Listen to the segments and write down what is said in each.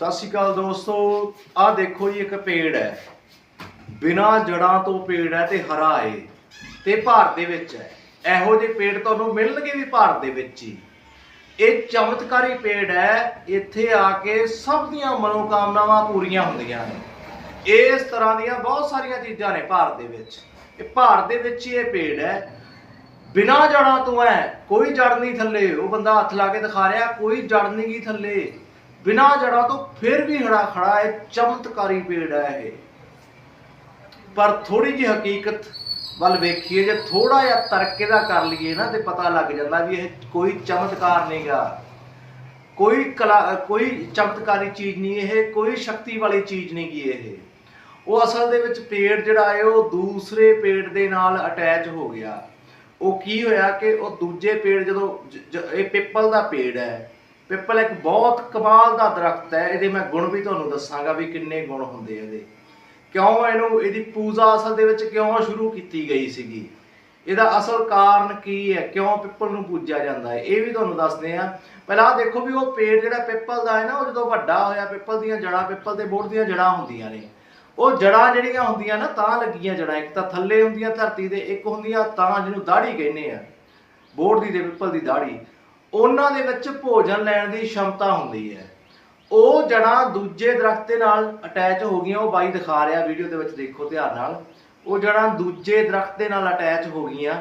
ਸਤਿ ਸ਼੍ਰੀ ਅਕਾਲ ਦੋਸਤੋ, ਆਹ ਦੇਖੋ ਜੀ ਇੱਕ ਪੇੜ ਹੈ। ਬਿਨਾ ਜੜਾਂ ਤੋਂ ਪੇੜ ਹੈ ਤੇ ਹਰਾ ਹੈ ਤੇ ਭਾਰਤ ਦੇ ਵਿੱਚ ਹੈ। ਇਹੋ ਜਿਹੇ ਪੇੜ ਤੁਹਾਨੂੰ ਮਿਲਣਗੇ ਵੀ ਭਾਰਤ ਦੇ ਵਿੱਚ ਹੀ। ਇਹ ਚਮਤਕਾਰੀ ਪੇੜ ਹੈ, ਇੱਥੇ ਆ ਕੇ ਸਭ ਦੀਆਂ ਮਨੋਕਾਮਨਾਵਾਂ ਪੂਰੀਆਂ ਹੁੰਦੀਆਂ ਨੇ। ਇਸ ਤਰ੍ਹਾਂ ਦੀਆਂ ਬਹੁਤ ਸਾਰੀਆਂ ਚੀਜ਼ਾਂ ਨੇ ਭਾਰਤ ਦੇ ਵਿੱਚ। ਇਹ ਭਾਰਤ ਦੇ ਵਿੱਚ ਹੀ ਇਹ ਪੇੜ ਹੈ। ਬਿਨਾ ਜੜਾਂ ਤੋਂ ਹੈ, ਕੋਈ ਜੜ ਨਹੀਂ ਥੱਲੇ। ਉਹ ਬੰਦਾ ਹੱਥ ਲਾ ਕੇ ਦਿਖਾ ਰਿਹਾ, ਕੋਈ ਜੜ ਨਹੀਂ ਗੀ ਥੱਲੇ। ਬਿਨਾ ਜੜਾਂ ਤੋਂ ਫਿਰ ਵੀ ਹੜਾ ਖੜਾ ਹੈ, ਚਮਤਕਾਰੀ ਪੇੜ ਹੈ ਇਹ। ਪਰ ਥੋੜੀ ਜਿਹੀ ਹਕੀਕਤ ਵੱਲ ਵੇਖੀਏ, ਜੇ ਥੋੜਾ ਜਿਹਾ ਤਰਕ ਇਹਦਾ ਕਰ ਲਈਏ ਨਾ, ਤੇ ਪਤਾ ਲੱਗ ਜਾਂਦਾ ਵੀ ਇਹ ਕੋਈ ਚਮਤਕਾਰ ਨਹੀਂਗਾ ਕੋਈ ਕਲਾ, ਕੋਈ ਚਮਤਕਾਰੀ ਚੀਜ਼ ਨਹੀਂ ਇਹ, ਕੋਈ ਸ਼ਕਤੀ ਵਾਲੀ ਚੀਜ਼ ਨਹੀਂ ਗੀ ਇਹ। ਉਹ ਅਸਲ ਦੇ ਵਿੱਚ ਪੇੜ ਜਿਹੜਾ ਹੈ, ਉਹ ਦੂਸਰੇ ਪੇੜ ਦੇ ਨਾਲ ਅਟੈਚ ਹੋ ਗਿਆ। ਉਹ ਕੀ ਹੋਇਆ ਕਿ ਉਹ ਦੂਜੇ ਪੇੜ ਜਦੋਂ ਇਹ ਪਿੱਪਲ ਦਾ ਪੇੜ ਹੈ ਪਿੱਪਲ ਇੱਕ ਬਹੁਤ ਕਮਾਲ ਦਾ ਦਰਖਤ ਹੈ, ਇਹਦੇ ਮੈਂ ਗੁਣ ਵੀ ਤੁਹਾਨੂੰ ਦੱਸਾਂਗਾ ਵੀ ਕਿੰਨੇ ਗੁਣ ਹੁੰਦੇ ਇਹਦੇ। ਕਿਉਂ ਇਹਨੂੰ, ਇਹਦੀ ਪੂਜਾ ਅਸਲ ਦੇ ਵਿੱਚ ਕਿਉਂ ਸ਼ੁਰੂ ਕੀਤੀ ਗਈ ਸੀਗੀ? ਇਹਦਾ ਅਸਲ ਕਾਰਨ ਕੀ ਹੈ? ਕਿਉਂ ਪਿੱਪਲ ਨੂੰ ਪੂਜਿਆ ਜਾਂਦਾ ਹੈ? ਇਹ ਵੀ ਤੁਹਾਨੂੰ ਦੱਸਦੇ ਆ ਪਹਿਲਾਂ ਆਹ ਦੇਖੋ ਵੀ ਉਹ ਪੇੜ ਜਿਹੜਾ ਪਿੱਪਲ ਦਾ ਹੈ ਨਾ, ਉਹ ਜਦੋਂ ਵੱਡਾ ਹੋਇਆ, ਪਿੱਪਲ ਦੀਆਂ ਜੜਾਂ, ਪਿੱਪਲ ਦੇ ਬੋੜ ਦੀਆਂ ਜੜਾਂ ਹੁੰਦੀਆਂ ਨੇ। ਉਹ ਜੜਾਂ ਜਿਹੜੀਆਂ ਹੁੰਦੀਆਂ ਨਾ, ਤਾਂ ਲੱਗੀਆਂ ਜੜਾਂ। ਇੱਕ ਤਾਂ ਥੱਲੇ ਹੁੰਦੀਆਂ ਧਰਤੀ ਦੇ, ਇੱਕ ਹੁੰਦੀਆਂ ਤਾਂ ਜਿਹਨੂੰ ਦਾੜੀ ਕਹਿੰਦੇ ਆ। ਬੋੜ ਦੀ ਤੇ ਪਿੱਪਲ ਦੀ ਦਾੜੀ ਉਹਨਾਂ ਦੇ ਵਿੱਚ ਭੋਜਨ ਲੈਣ ਦੀ ਸ਼ਮਤਾ ਹੁੰਦੀ ਹੈ। ਉਹ ਜੜਾਂ ਦੂਜੇ ਦਰਖਤ ਦੇ ਨਾਲ ਅਟੈਚ ਹੋ ਗਈਆਂ, ਉਹ ਬਾਈ ਦਿਖਾ ਰਿਹਾ ਵੀਡੀਓ ਦੇ ਵਿੱਚ ਦੇਖੋ ਧਿਆਨ ਨਾਲ। ਉਹ ਜੜਾਂ ਦੂਜੇ ਦਰਖਤ ਦੇ ਨਾਲ ਅਟੈਚ ਹੋ ਗਈਆਂ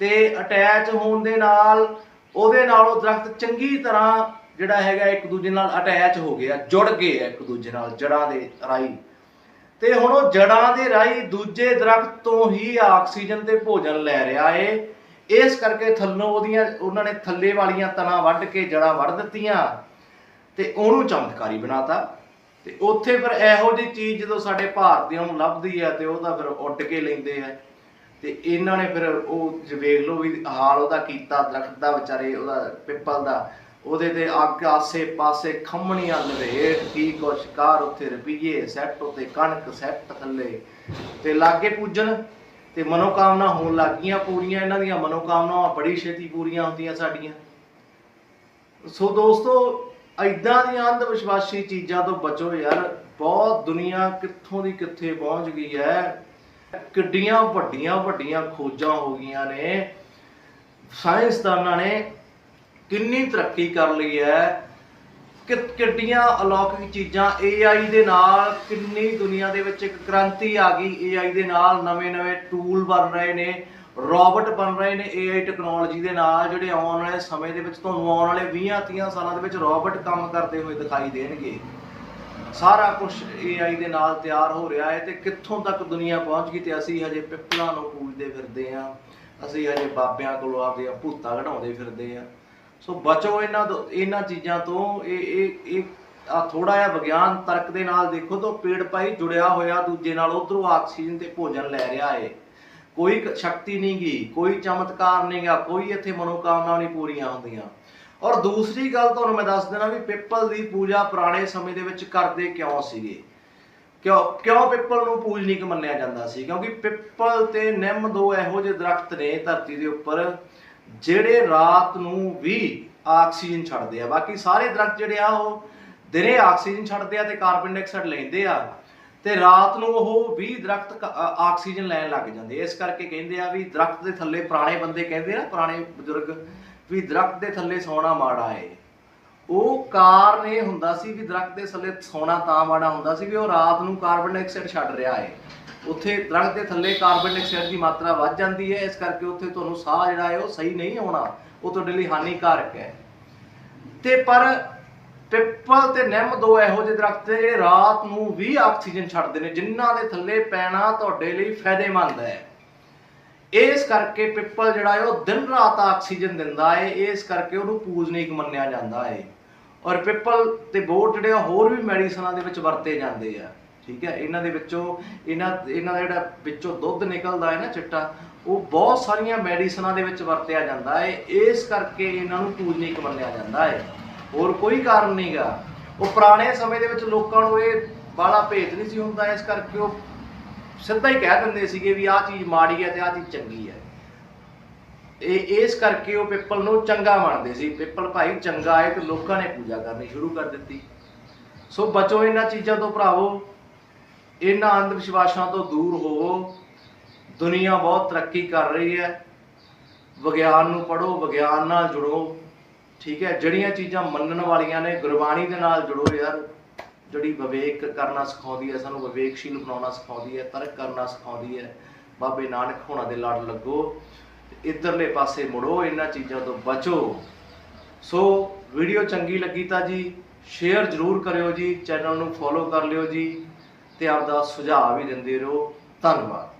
ਤੇ ਅਟੈਚ ਹੋਣ ਦੇ ਨਾਲ ਉਹਦੇ ਨਾਲ ਉਹ ਦਰਖਤ ਚੰਗੀ ਤਰ੍ਹਾਂ ਜਿਹੜਾ ਹੈਗਾ ਇੱਕ ਦੂਜੇ ਨਾਲ ਅਟੈਚ ਹੋ ਗਿਆ, ਜੁੜ ਗਏ ਆ ਇੱਕ ਦੂਜੇ ਨਾਲ ਜੜਾਂ ਦੇ ਰਾਹੀਂ। ਤੇ ਹੁਣ ਉਹ ਜੜਾਂ ਦੇ ਰਾਹੀਂ ਦੂਜੇ ਦਰਖਤ ਤੋਂ ਹੀ ਆਕਸੀਜਨ ਤੇ ਭੋਜਨ ਲੈ ਰਿਹਾ ਏ। ਇਸ ਕਰਕੇ ਥੱਲੋਂ ਉਹਦੀਆਂ, ਉਹਨਾਂ ਨੇ ਥੱਲੇ ਵਾਲੀਆਂ ਤਣਾ ਵੱਢ ਕੇ ਜੜਾਂ ਵੱਢ ਦਿੱਤੀਆਂ ਤੇ ਉਹਨੂੰ ਚਮਤਕਾਰੀ ਬਣਾਤਾ। ਤੇ ਉੱਥੇ ਫਿਰ ਇਹੋ ਜਿਹੀ ਚੀਜ਼ ਜਦੋਂ ਸਾਡੇ ਭਾਰਤੀਆਂ ਨੂੰ ਲੱਭਦੀ ਹੈ ਤੇ ਉਹਦਾ ਫਿਰ ਉੱਡ ਕੇ ਲੈਂਦੇ ਆ। ਤੇ ਇਹਨਾਂ ਨੇ ਫਿਰ ਉਹ ਜੇ ਵੇਖ ਲਓ ਵੀ ਹਾਲ ਉਹਦਾ ਕੀਤਾ, ਦਰਖਤ ਦਾ ਵਿਚਾਰੇ, ਉਹਦਾ ਪਿੱਪਲ ਦਾ। ਉਹਦੇ ਤੇ ਅੱਗ ਆਸੇ ਪਾਸੇ ਖੰਮਣੀਆਂ ਲਵੇਟ ਕੀ ਕੁਛ ਕਾਰ ਉੱਥੇ ਰੁਪਈਏ, ਸੈੱਟ ਉੱਤੇ ਕਣਕ, ਸੈੱਟ ਥੱਲੇ। ਤੇ ਲਾਗੇ ਪੂਜਣ ਤੇ ਮਨੋਕਾਮਨਾ ਹੋਣ ਲੱਗੀਆਂ ਪੂਰੀਆਂ, ਇਹਨਾਂ ਦੀਆਂ ਮਨੋਕਾਮਨਾਵਾਂ ਬੜੀ ਛੇਤੀ ਪੂਰੀਆਂ ਹੁੰਦੀਆਂ ਸਾਡੀਆਂ। ਸੋ ਦੋਸਤੋ ਐਦਾਂ ਦੀਆਂ ਅੰਧ ਵਿਸ਼ਵਾਸੀ ਚੀਜ਼ਾਂ ਤੋਂ ਬਚੋ ਯਾਰ। ਬਹੁਤ ਦੁਨੀਆ ਕਿੱਥੋਂ ਦੀ ਕਿੱਥੇ ਪਹੁੰਚ ਗਈ ਹੈ। ਕਿੱਡੀਆਂ ਵੱਡੀਆਂ ਵੱਡੀਆਂ ਖੋਜਾਂ ਹੋ ਗਈਆਂ ਨੇ। ਸਾਇੰਸਦਾਨਾਂ ਨੇ ਕਿੰਨੀ ਤਰੱਕੀ ਕਰ ਲਈ ਹੈ। ਕਿ ਕਿੱਡੀਆਂ ਅਲੌਕਿਕ ਚੀਜ਼ਾਂ AI ਦੇ ਨਾਲ ਕਿੰਨੀ ਦੁਨੀਆ ਦੇ ਵਿੱਚ ਇੱਕ ਕ੍ਰਾਂਤੀ ਆ ਗਈ AI ਦੇ ਨਾਲ ਨਵੇਂ-ਨਵੇਂ ਟੂਲ ਬਣ ਰਹੇ ਨੇ ਰੋਬੋਟ ਬਣ ਰਹੇ ਨੇ AI ਟੈਕਨੋਲੋਜੀ ਦੇ ਨਾਲ, ਜਿਹੜੇ ਆਉਣ ਵਾਲੇ ਸਮੇਂ ਦੇ ਵਿੱਚ, ਤੁਹਾਨੂੰ ਆਉਣ ਵਾਲੇ 20-30 ਸਾਲਾਂ ਦੇ ਵਿੱਚ ਰੋਬੋਟ ਕੰਮ ਕਰਦੇ ਹੋਏ ਦਿਖਾਈ ਦੇਣਗੇ। ਸਾਰਾ ਕੁਝ AI ਦੇ ਨਾਲ ਤਿਆਰ ਹੋ ਰਿਹਾ ਹੈ ਤੇ ਕਿੱਥੋਂ ਤੱਕ ਦੁਨੀਆ ਪਹੁੰਚ ਗਈ ਤੇ ਅਸੀਂ ਹਜੇ ਪਿੱਪਲਾਂ ਨੂੰ ਪੂਜਦੇ ਫਿਰਦੇ ਆਂ ਅਸੀਂ ਹਜੇ ਬਾਬਿਆਂ ਕੋਲੋਂ ਆਪਦੀਆਂ ਭੂਤਾਂ ਘਟਾਉਂਦੇ ਫਿਰਦੇ ਆਂ ਸੋ ਬਚੋ ਇਹਨਾਂ ਤੋਂ, ਇਹਨਾਂ ਚੀਜ਼ਾਂ ਤੋਂ। ਇਹ ਇਹ ਇਹ ਆ ਥੋੜਾ ਜਿਹਾ ਵਿਗਿਆਨ ਤਰਕ ਦੇ ਨਾਲ ਦੇਖੋ ਤਾਂ ਪੇੜ ਪਾਈ ਜੁੜਿਆ ਹੋਇਆ ਦੂਜੇ ਨਾਲ, ਉਧਰੋਂ ਆਕਸੀਜਨ ਤੇ ਭੋਜਨ ਲੈ ਰਿਹਾ ਏ। ਕੋਈ ਸ਼ਕਤੀ ਨਹੀਂ ਗੀ, ਕੋਈ ਚਮਤਕਾਰ ਨਹੀਂ ਗਾ, ਕੋਈ ਇੱਥੇ ਮਨੋਕਾਮਨਾ ਨਹੀਂ ਪੂਰੀਆਂ ਹੁੰਦੀਆਂ। ਔਰ ਦੂਸਰੀ ਗੱਲ ਤੁਹਾਨੂੰ ਮੈਂ ਦੱਸ ਦੇਣਾ ਵੀ ਪਿੱਪਲ ਦੀ ਪੂਜਾ ਪੁਰਾਣੇ ਸਮੇਂ ਦੇ ਵਿੱਚ ਕਰਦੇ ਕਿਉਂ ਸੀਗੇ? ਕਿਉਂ ਕਿਉਂ ਪਿੱਪਲ ਨੂੰ ਪੂਜਨੀਕ ਮੰਨਿਆ ਜਾਂਦਾ ਸੀ? ਕਿਉਂਕਿ ਪਿੱਪਲ ਤੇ ਨਿੰਮ ਦੋ ਇਹੋ ਜਿਹੇ ਦਰਖਤ ਨੇ ਧਰਤੀ ਦੇ ਉੱਪਰ। ਜਿਹੜੇ ਰਾਤ ਨੂੰ ਵੀ ਆਕਸੀਜਨ ਛੱਡਦੇ ਆ, ਬਾਕੀ ਸਾਰੇ ਦਰਖਤ ਜਿਹੜੇ ਆ ਉਹ ਦਿਨੇ ਆਕਸੀਜਨ ਛੱਡਦੇ ਆ ਤੇ ਕਾਰਬਨ ਡਾਈਆਕਸਾਈਡ ਲੈਂਦੇ ਆ ਤੇ ਰਾਤ ਨੂੰ ਉਹ 20 ਦਰਖਤ ਆਕਸੀਜਨ ਲੈਣ ਲੱਗ ਜਾਂਦੇ ਇਸ ਕਰਕੇ ਕਹਿੰਦੇ ਆ ਵੀ ਦਰਖਤ ਦੇ ਥੱਲੇ ਪੁਰਾਣੇ ਬੰਦੇ ਕਹਿੰਦੇ ਆ, ਪੁਰਾਣੇ ਬਜ਼ੁਰਗ ਵੀ ਦਰਖਤ ਦੇ ਥੱਲੇ ਸੌਣਾ ਮਾੜਾ ਏ। ਉਹ ਕਾਰਨ ਇਹ ਹੁੰਦਾ ਸੀ ਵੀ ਦਰਖਤ ਦੇ ਥੱਲੇ ਸੌਣਾ ਤਾਂ ਮਾੜਾ ਹੁੰਦਾ ਸੀ ਵੀ ਉਹ ਰਾਤ ਨੂੰ ਕਾਰਬਨ ਡਾਈਆਕਸਾਈਡ ਛੱਡ ਰਿਹਾ ਹੈ। ਉੱਥੇ ਦਰਖਤ ਦੇ ਥੱਲੇ ਕਾਰਬਨ ਡਾਈਆਕਸਾਈਡ ਦੀ ਮਾਤਰਾ ਵੱਧ ਜਾਂਦੀ ਹੈ, ਇਸ ਕਰਕੇ ਉੱਥੇ ਤੁਹਾਨੂੰ ਸਾਹ ਜਿਹੜਾ ਹੈ ਉਹ ਸਹੀ ਨਹੀਂ ਆਉਣਾ, ਉਹ ਤੁਹਾਡੇ ਲਈ ਹਾਨੀਕਾਰਕ ਹੈ। ਤੇ ਪਰ ਪਿੱਪਲ ਤੇ ਨਿੰਮ ਦੋ ਇਹੋ ਜਿਹੇ ਦਰਖਤ ਨੇ ਜਿਹੜੇ ਰਾਤ ਨੂੰ ਵੀ ਆਕਸੀਜਨ ਛੱਡਦੇ ਨੇ, ਜਿਨ੍ਹਾਂ ਦੇ ਥੱਲੇ ਪੈਣਾ ਤੁਹਾਡੇ ਲਈ ਫਾਇਦੇਮੰਦ ਹੈ। ਇਸ ਕਰਕੇ ਪਿੱਪਲ ਜਿਹੜਾ ਹੈ ਉਹ ਦਿਨ ਰਾਤ ਆਕਸੀਜਨ ਦਿੰਦਾ ਹੈ, ਇਸ ਕਰਕੇ ਉਹਨੂੰ ਪੂਜਨੀਕ ਮੰਨਿਆ ਜਾਂਦਾ ਹੈ। ਔਰ ਪਿੱਪਲ ਤੇ ਬੋਟ ਜਿਹੜੇ ਆ, ਹੋਰ ਵੀ ਮੈਡੀਸਨਾਂ ਦੇ ਵਿੱਚ ਵਰਤੇ ਜਾਂਦੇ ਆ। ਠੀਕ ਹੈ? ਇਹਨਾਂ ਦੇ ਵਿੱਚੋਂ, ਇਹਨਾਂ ਇਹਨਾਂ ਦਾ ਜਿਹੜਾ ਵਿੱਚੋਂ ਦੁੱਧ ਨਿਕਲਦਾ ਹੈ ਨਾ, ਚਿੱਟਾ, ਉਹ ਬਹੁਤ ਸਾਰੀਆਂ ਮੈਡੀਸਨਾਂ ਦੇ ਵਿੱਚ ਵਰਤਿਆ ਜਾਂਦਾ ਹੈ। ਇਸ ਕਰਕੇ ਇਹਨਾਂ ਨੂੰ ਪੂਜਨੀਕ ਮੰਨਿਆ ਜਾਂਦਾ ਹੈ। ਹੋਰ ਕੋਈ ਕਾਰਨ ਨਹੀਂਗਾ ਉਹ ਪੁਰਾਣੇ ਸਮੇਂ ਦੇ ਵਿੱਚ ਲੋਕਾਂ ਨੂੰ ਇਹ ਬਾਲਾ ਭੇਤ ਨਹੀਂ ਸੀ ਹੁੰਦਾ, ਇਸ ਕਰਕੇ ਉਹ ਸਿੱਧਾ ਹੀ ਕਹਿ ਦਿੰਦੇ ਸੀਗੇ ਵੀ ਆਹ ਚੀਜ਼ ਮਾੜੀ ਹੈ ਤੇ ਆਹ ਚੀਜ਼ ਚੰਗੀ ਹੈ। ਇਹ ਇਸ ਕਰਕੇ ਉਹ ਪਿੱਪਲ ਨੂੰ ਚੰਗਾ ਮੰਨਦੇ ਸੀ। ਪਿੱਪਲ ਭਾਈ ਚੰਗਾ ਹੈ ਤੇ ਲੋਕਾਂ ਨੇ ਪੂਜਾ ਕਰਨੀ ਸ਼ੁਰੂ ਕਰ ਦਿੱਤੀ। ਸੋ ਬਚੋ ਇਹਨਾਂ ਚੀਜ਼ਾਂ ਤੋਂ ਭਰਾਵੋ। ਇਹਨਾਂ ਅੰਧ ਵਿਸ਼ਵਾਸਾਂ ਤੋਂ ਦੂਰ ਹੋਵੋ। ਦੁਨੀਆ ਬਹੁਤ ਤਰੱਕੀ ਕਰ ਰਹੀ ਹੈ। ਵਿਗਿਆਨ ਨੂੰ ਪੜੋ ਵਿਗਿਆਨ ਨਾਲ ਜੁੜੋ। ਠੀਕ ਹੈ, ਜਿਹੜੀਆਂ ਚੀਜ਼ਾਂ ਮੰਨਣ ਵਾਲੀਆਂ ਨੇ, ਗੁਰਬਾਣੀ ਦੇ ਨਾਲ ਜੁੜੋ ਯਾਰ। ਜਿਹੜੀ ਵਿਵੇਕ ਕਰਨਾ ਸਿਖਾਉਂਦੀ ਹੈ, ਸਾਨੂੰ ਵਿਵੇਕਸ਼ੀਲ ਬਣਾਉਣਾ ਸਿਖਾਉਂਦੀ ਹੈ, ਤਰਕ ਕਰਨਾ ਸਿਖਾਉਂਦੀ ਹੈ। ਬਾਬੇ ਨਾਨਕ ਹੋਣਾ ਦੇ ਲੜ ਲੱਗੋ। ਇੱਧਰਲੇ ਪਾਸੇ ਮੁੜੋ, ਇਹਨਾਂ ਚੀਜ਼ਾਂ ਤੋਂ ਬਚੋ। ਸੋ ਵੀਡੀਓ ਚੰਗੀ ਲੱਗੀ ਤਾਂ ਜੀ ਸ਼ੇਅਰ ਜ਼ਰੂਰ ਕਰਿਓ ਜੀ ਚੈਨਲ ਨੂੰ ਫੋਲੋ ਕਰ ਲਿਓ ਜੀ, ਤੇ ਆਪਦਾ ਸੁਝਾਅ ਵੀ ਦਿੰਦੇ ਰਹੋ। ਧੰਨਵਾਦ।